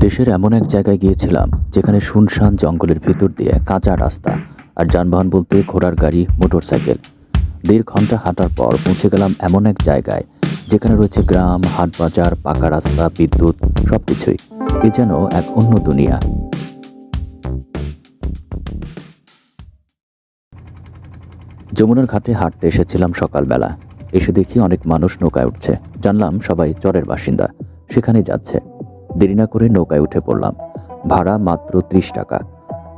দেশের এমন এক জায়গায় গিয়েছিলাম, যেখানে শুনশান জঙ্গলের ভিতর দিয়ে কাঁচা রাস্তা আর যানবাহন বলতে ঘোড়ার গাড়ি, মোটরসাইকেল। দেড় ঘণ্টা হাঁটার পর পৌঁছে গেলাম এমন এক জায়গায়, যেখানে রয়েছে গ্রাম হাট বাজার পাকা রাস্তা, বিদ্যুৎ, সবকিছুই। এ যেন এক অন্য দুনিয়া। যমুনার ঘাটে হাঁটতে এসেছিলাম সকালবেলা। এসে দেখি অনেক মানুষ নৌকায় উঠছে। জানলাম সবাই চরের বাসিন্দা। সেখানে যাচ্ছে। দেরি না করে নৌকায় উঠে পড়লাম। ভাড়া মাত্র ত্রিশ টাকা।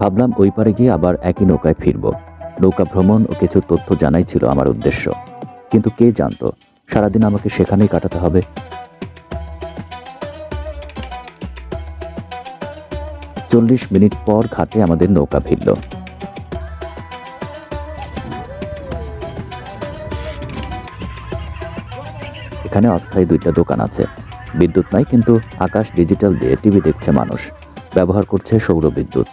ভাবলাম ওই পারে গিয়ে আবার একই নৌকায় ফিরব। নৌকা ভ্রমণ ও কিছু তথ্য জানাই ছিল আমার উদ্দেশ্য। কিন্তু কে জানতো? সারাদিন আমাকে সেখানেই কাটাতে হবে। চল্লিশ মিনিট পর ঘাটে আমাদের নৌকা ভিড়ল। এখানে অস্থায়ী দুইটা দোকান আছে। বিদ্যুৎ নাই, কিন্তু আকাশ ডিজিটাল দিয়ে টিভি দেখছে মানুষ। ব্যবহার করছে সৌর বিদ্যুৎ।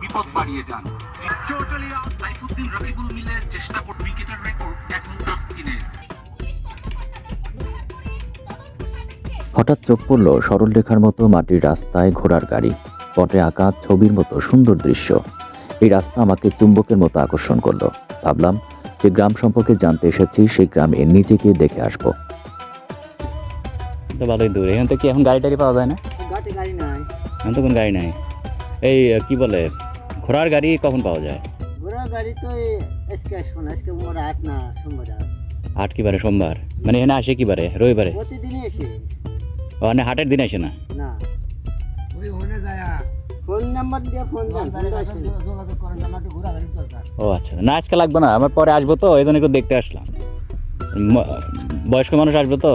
বিপদ বাড়িয়ে যান। সাইফুদ্দিন চেষ্টা উইকেটের রেকর্ড এখন হঠাৎ চোখ পড়ল সরলরেখার মতো মাটির রাস্তায় ঘোড়ার গাড়ি। পটে আঁকা ছবির মতো সুন্দর দৃশ্য। এই রাস্তা আমাকে চুম্বকের মতো আকর্ষণ করল। ভাবলাম যে গ্রাম সম্পর্কে জানতে এসেছি সেই গ্রামে নিজেকে দেখে আসব। তো ভালোই দূর। এখান থেকে কি এখন গাড়ি টাড়ি পাওয়া যায় না? গাড়ি গাড়ি নাই। এখন তো কোনো গাড়ি নাই। এই কি বলে ঘোড়ার গাড়ি কখন পাওয়া যায়? ঘোড়ার গাড়ি তো আজকে আজকে মোর আট না সোমবার আট। কি বারে? সোমবার। মানে এখানে আসে কি বারে? রবিবারে? প্রতিদিনই মানে হাটের দিন আসে না? না। ফোন নাম্বার দিয়ে ফোন দেন ফোন আসে না। ও আচ্ছা না আজকে লাগবে না আমার পরে আসব তো এই জন্য একটু দেখতে আসলাম। বয়স্ক মানুষ আসবে তো?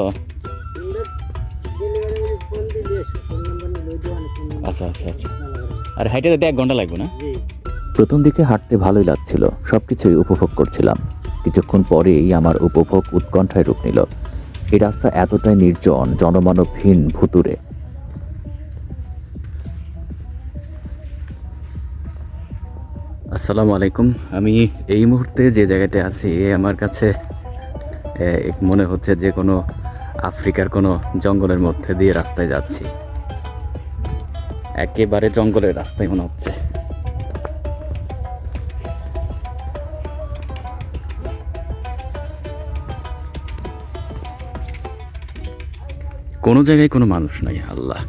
আচ্ছা আচ্ছা আচ্ছা। আর হাইটে যেতে এক ঘণ্টা লাগবে না? প্রথম দিকে হাঁটতে ভালোই লাগছিল সব কিছুই উপভোগ করছিলাম। কিছুক্ষণ পরেই আমার উপভোগ উৎকণ্ঠায় রূপ নিল। এই রাস্তা এতটাই নির্জন জনমানবহীন ভুতুরে আসসালামু আলাইকুম। আমি এই মুহূর্তে যে জায়গাটায় আছি আমার কাছে মনে হচ্ছে যে কোনো আফ্রিকার কোনো জঙ্গলের মধ্যে দিয়ে রাস্তায় যাচ্ছি। একেবারে জঙ্গলের রাস্তায় মনে হচ্ছে। কোনো জায়গায় কোনো মানুষ নাই আল্লাহ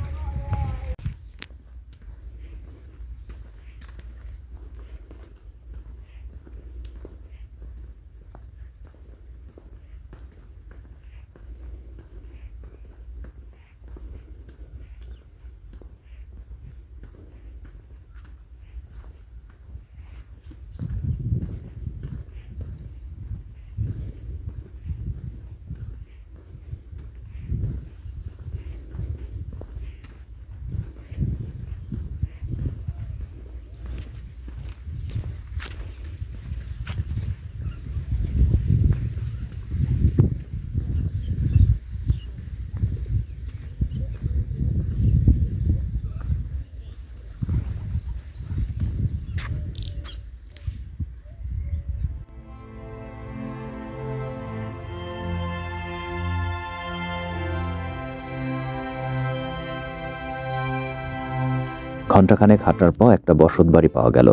ঘণ্টাখানেক হাঁটার পর একটা বসত বাড়ি পাওয়া গেল।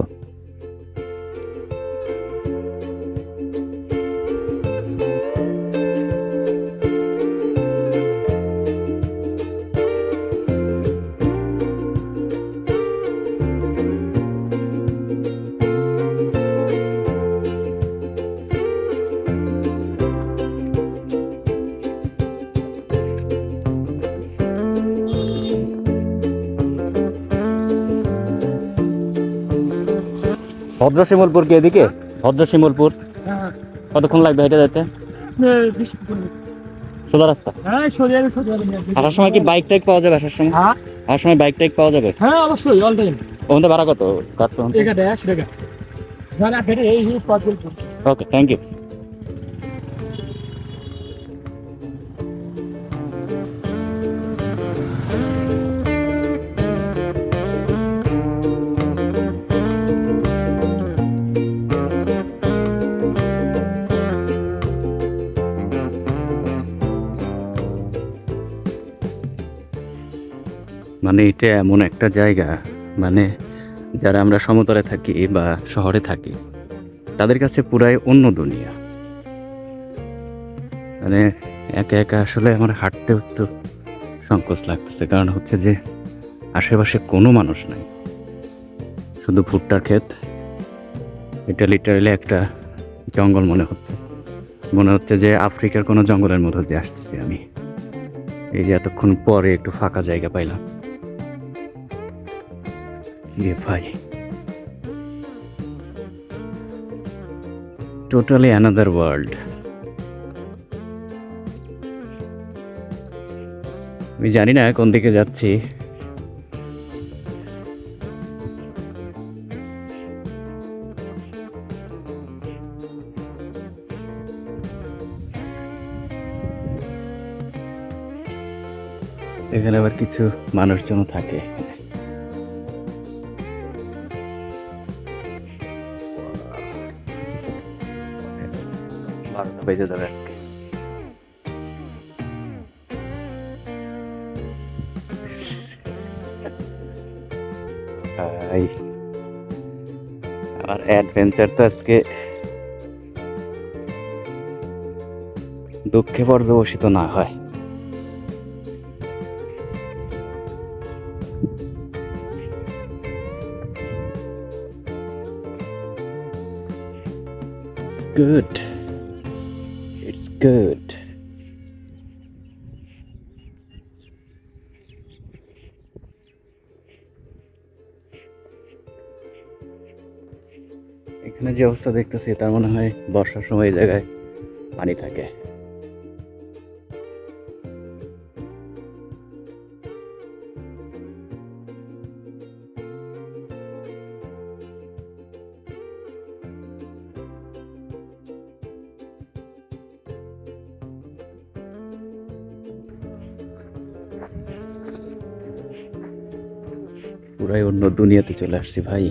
ভদ্র শিমলপুর কি এদিকে? ভদ্র শিমলপুর কতক্ষণ লাগবে হেঁটে যেতে? সোজা রাস্তা? হ্যাঁ আসার সময় কি বাইক টাইক পাওয়া যাবে আসার সময়? হ্যাঁ। আসার সময় বাইক টাইক পাওয়া যাবে? হ্যাঁ অবশ্যই অল টাইম ওখানে ভাড়া কত? কাটতে ওকে থ্যাংক ইউ মানে এটা এমন একটা জায়গা মানে যারা আমরা সমতলে থাকি বা শহরে থাকি, তাদের কাছে পুরাই অন্য দুনিয়া। মানে একা একা আসলে আমার হাঁটতেও একটু সংকোচ লাগতেছে, কারণ হচ্ছে যে আশেপাশে কোনো মানুষ নাই। শুধু ভুট্টার ক্ষেত, এটা লিটারালি একটা জঙ্গল মনে হচ্ছে। মনে হচ্ছে যে আফ্রিকার কোনো জঙ্গলের মধ্যে দিয়ে আসতেছি আমি। এই যে এতক্ষণ পরে একটু ফাঁকা জায়গা পাইলাম। রে ভাই। টোটালি অ্যানাদার ওয়ার্ল্ড আমি জানি না কোন দিকে যাচ্ছি। এখানে আবার কিছু মানুষজন থাকে। বেজে যাবে আজকে আমার অ্যাডভেঞ্চার তো আজকে দুঃখে পর্যবসিত না হয় good. Good. এখানে যে অবস্থা দেখতেছি তার মনে হয় বর্ষার সময় এই জায়গায় পানি থাকে পুরাই অন্য দুনিয়াতে চলে আসছি ভাই।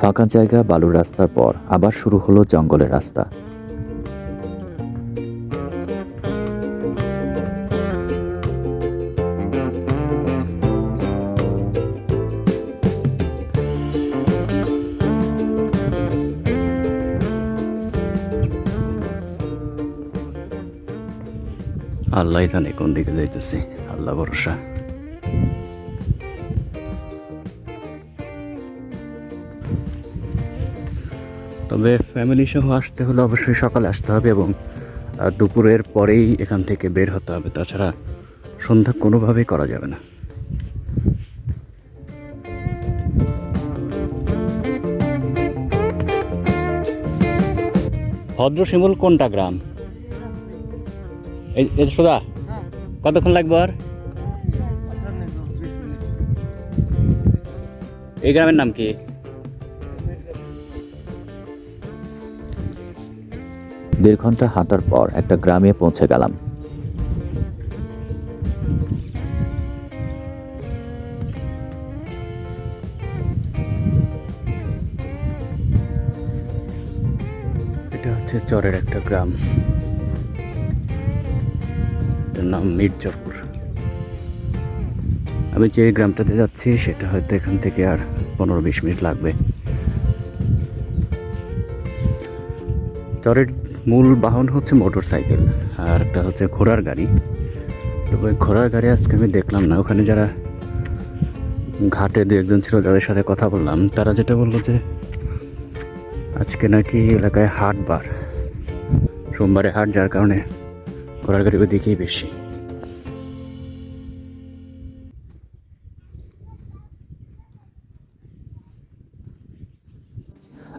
ফাঁকা জায়গা বালুর রাস্তার পর আবার শুরু হলো জঙ্গলের রাস্তা। জানে কোন দিকে যাইতেছি? আল্লাহ ভরসা। তবে ফ্যামিলি সহ আসতে হলে অবশ্যই সকালে আসতে হবে এবং দুপুরের পরেই এখান থেকে বের হতে হবে। তাছাড়া সন্ধ্যা কোনোভাবেই করা যাবে না। ভদ্র শিমুল কোনটা গ্রাম? এই সুদা কতক্ষণ লাগবে আর এই গ্রামের নাম কি? দেড় ঘণ্টা হাঁটার পর একটা গ্রামে পৌঁছে গেলাম। এটা হচ্ছে চরের একটা গ্রাম। নাম মির্জাপুর। আমি যে গ্রামটাতে যাচ্ছি, সেটা হয়তো এখান থেকে আর পনেরো বিশ মিনিট লাগবে। চরের মূল বাহন হচ্ছে মোটর সাইকেল আর একটা হচ্ছে ঘোড়ার গাড়ি। তবে ঘোড়ার গাড়ি আজকে আমি দেখলাম না। ওখানে যারা ঘাটে দু একজন ছিল যাদের সাথে কথা বললাম। তারা যেটা বলল যে, আজকে নাকি এলাকায় হাট বার। সোমবারে হাট, যার কারণে ঘোড়ার গাড়ি ওদিকেই বেশি।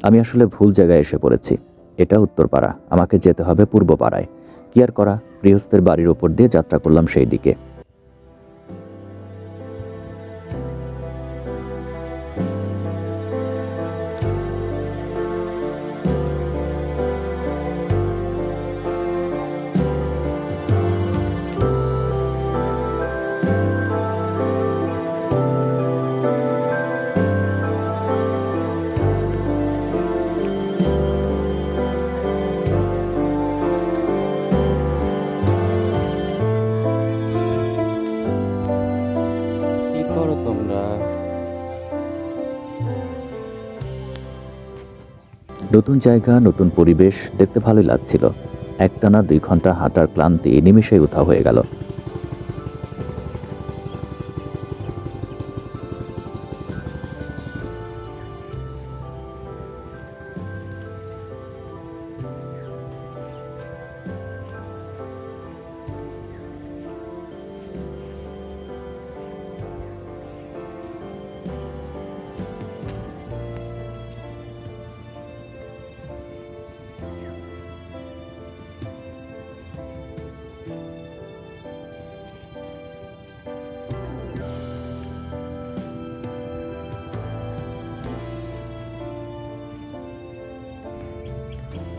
আমি আসলে ভুল জায়গায় এসে পড়েছি। এটা উত্তরপাড়া। আমাকে যেতে হবে পূর্বপাড়ায়। কি আর করা? গৃহস্থের বাড়ির ওপর দিয়ে যাত্রা করলাম সেই দিকে। নতুন জায়গা, নতুন পরিবেশ দেখতে ভালোই লাগছিল। একটানা দুই ঘণ্টা হাঁটার ক্লান্তি নিমিষেই উঠা হয়ে গেল।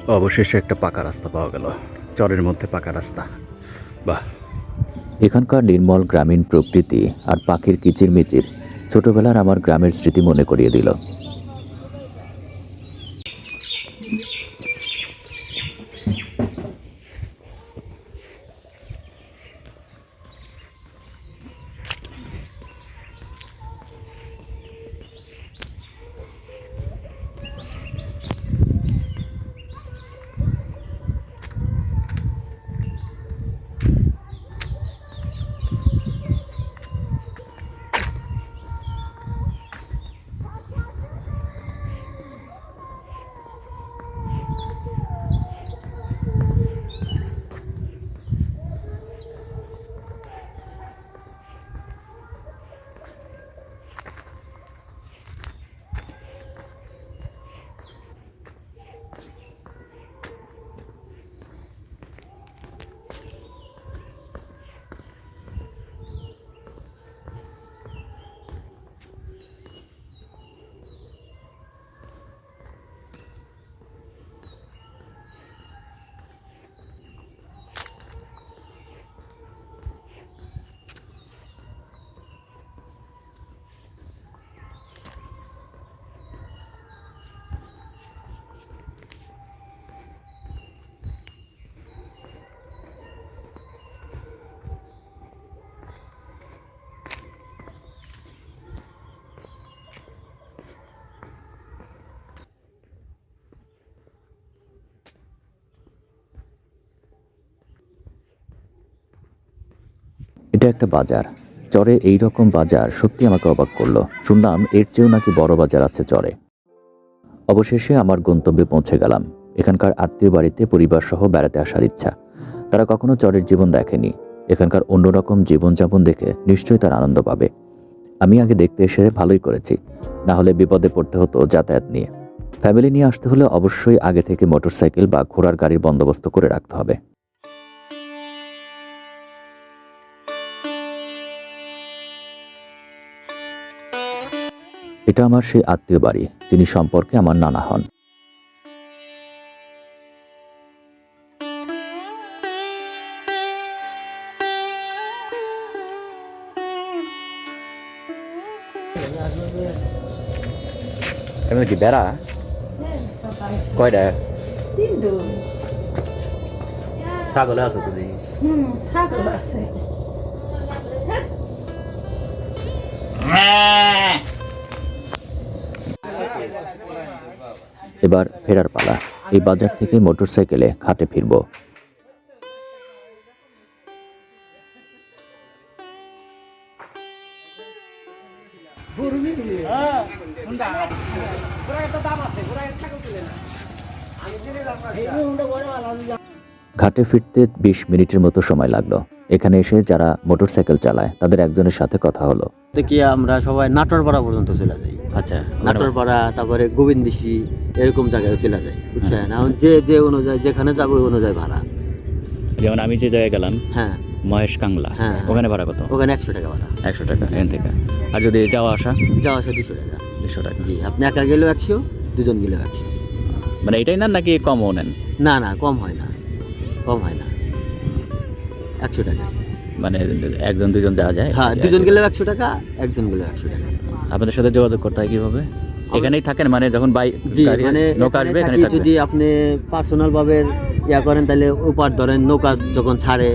অবশেষে একটা পাকা রাস্তা পাওয়া গেল। চরের মধ্যে পাকা রাস্তা। বাহ। এখানকার নির্মল গ্রামীণ প্রকৃতি আর পাখির কিচিরমিচির ছোটবেলার আমার গ্রামের স্মৃতি মনে করিয়ে দিল। এটা একটা বাজার। চরে এই রকম বাজার সত্যি আমাকে অবাক করল। শুনলাম এর চেয়েও নাকি বড় বাজার আছে চরে। অবশেষে আমার গন্তব্যে পৌঁছে গেলাম। এখানকার আত্মীয় বাড়িতে পরিবার সহ বেড়াতে আসার ইচ্ছা। তারা কখনো চরের জীবন দেখেনি। এখানকার অন্যরকম জীবনযাপন দেখে নিশ্চয়ই তার আনন্দ পাবে। আমি আগে দেখতে এসে ভালোই করেছি। না হলে বিপদে পড়তে হতো যাতায়াত নিয়ে। ফ্যামিলি নিয়ে আসতে হলে অবশ্যই আগে থেকে মোটরসাইকেল বা ঘোড়ার গাড়ির বন্দোবস্ত করে রাখতে হবে। এটা আমার সেই আত্মীয় বাড়ি যিনি সম্পর্কে আমার নানা হন। এমন কি বেড়া? কয়টা? ছাগলে আছে তো দেখি ছাগল আছে। এবার ফেরার পালা। এই বাজার থেকে মোটরসাইকেলে খাটে ফিরবো। ঘাটে ফিরতে বিশ মিনিটের মতো সময় লাগল। এখানে এসে যারা মোটরসাইকেল চালায় তাদের একজনের সাথে কথা হলো। দেখি আমরা সবাই নাটোরপাড়া পর্যন্ত চলে যাই? আচ্ছা নাটোরপাড়া তারপরে গোবিন্দিসি এরকম জায়গায় চলে যাই বুঝছেন? এখন যে যে অনুযায়ী যেখানে যাব ওই অনুযায়ী ভাড়া। যেমন আমি যে জায়গায় গেলাম হ্যাঁ। মহেশ কাংলা হ্যাঁ। ওখানে ভাড়া কত? ওখানে একশো টাকা ভাড়া। একশো টাকা এখান থেকে। আর যদি যাওয়া আসা? যাওয়া আসা দুশো টাকা। দুশো টাকা। জি আপনি একা গেলেও একশো দুজন গেলেও একশো। মানে এটাই না নাকি কমও নেন? না না কম হয় না। কম হয় না। একশো টাকা। মানে একজন দুজন যাওয়া যায়? হ্যাঁ দুজন গেলেও একশো টাকা একজন গেলেও একশো টাকা। আপনাদের সাথে যোগাযোগ করতে হয় কীভাবে? এখানেই থাকেন মানে যখন বাইক মানে নৌকা আসবে এখানে যদি আপনি পার্সোনাল ভাবে ইয়া করেন তাহলে ওপার ধরেন নৌকা যখন ছাড়ে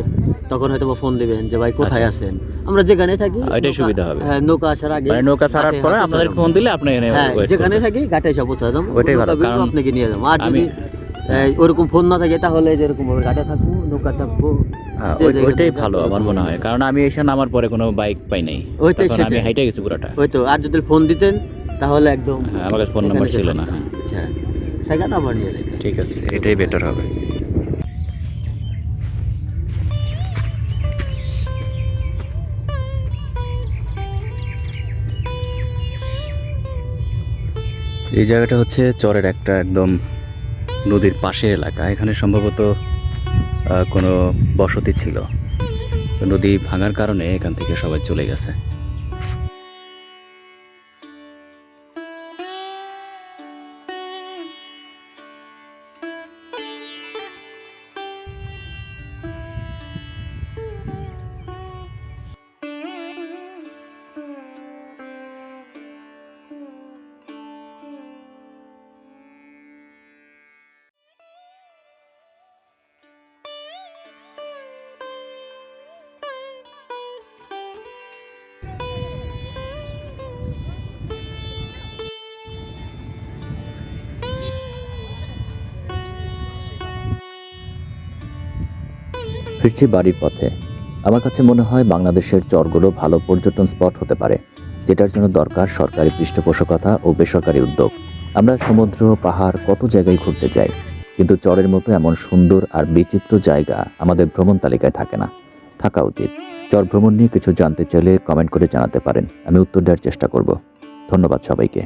তখন হয়তো ফোন দিবেন যে ভাই কোথায় আচ্ছা। আছেন? আমরা যেখানে থাকি ওইটাই নৌকা- সুবিধা হবে। হ্যাঁ নৌকা আসার আগে মানে নৌকা ছাড়ার পরে আপনাদের ফোন দিলে আপনি এখানে হ্যাঁ যেখানে থাকি ঘাটে এসে পৌঁছে যাব ওইটাই ভালো, কারণ আপনাকে নিয়ে যাব। আর যদি ওরকম ফোন না থাকে তাহলে যেরকম ভাবে ঘাটে থাকব নৌকা চাপবো হ্যাঁ, ওইটাই ভালো আমার মনে হয় কারণ আমি এসে নামার পরে কোনো বাইক পাই নাই। ওইটাই আমি হাইটে গেছি পুরোটা। ওই তো আর যদি ফোন দিতেন তাহলে একদম হ্যাঁ, আমার কাছে ফোন নাম্বার ছিল না, হ্যাঁ। আচ্ছা থাকে না আবার নিয়ে ঠিক আছে এটাই বেটার হবে। এই জায়গাটা হচ্ছে চরের একটা একদম নদীর পাশের এলাকা। এখানে সম্ভবত কোনো বসতি ছিল। নদী ভাঙার কারণে এখান থেকে সবাই চলে গেছে। ফিরছি বাড়ির পথে। আমার কাছে মনে হয় বাংলাদেশের চরগুলো ভালো পর্যটন স্পট হতে পারে, যেটার জন্য দরকার সরকারি পৃষ্ঠপোষকতা ও বেসরকারি উদ্যোগ। আমরা সমুদ্র, পাহাড়, কত জায়গায় ঘুরতে যাই, কিন্তু চরের মতো এমন সুন্দর আর বিচিত্র জায়গা আমাদের ভ্রমণ তালিকায় থাকে না। থাকা উচিত। চর ভ্রমণ নিয়ে কিছু জানতে চাইলে কমেন্ট করে জানাতে পারেন। আমি উত্তর দেওয়ার চেষ্টা করব। ধন্যবাদ সবাইকে।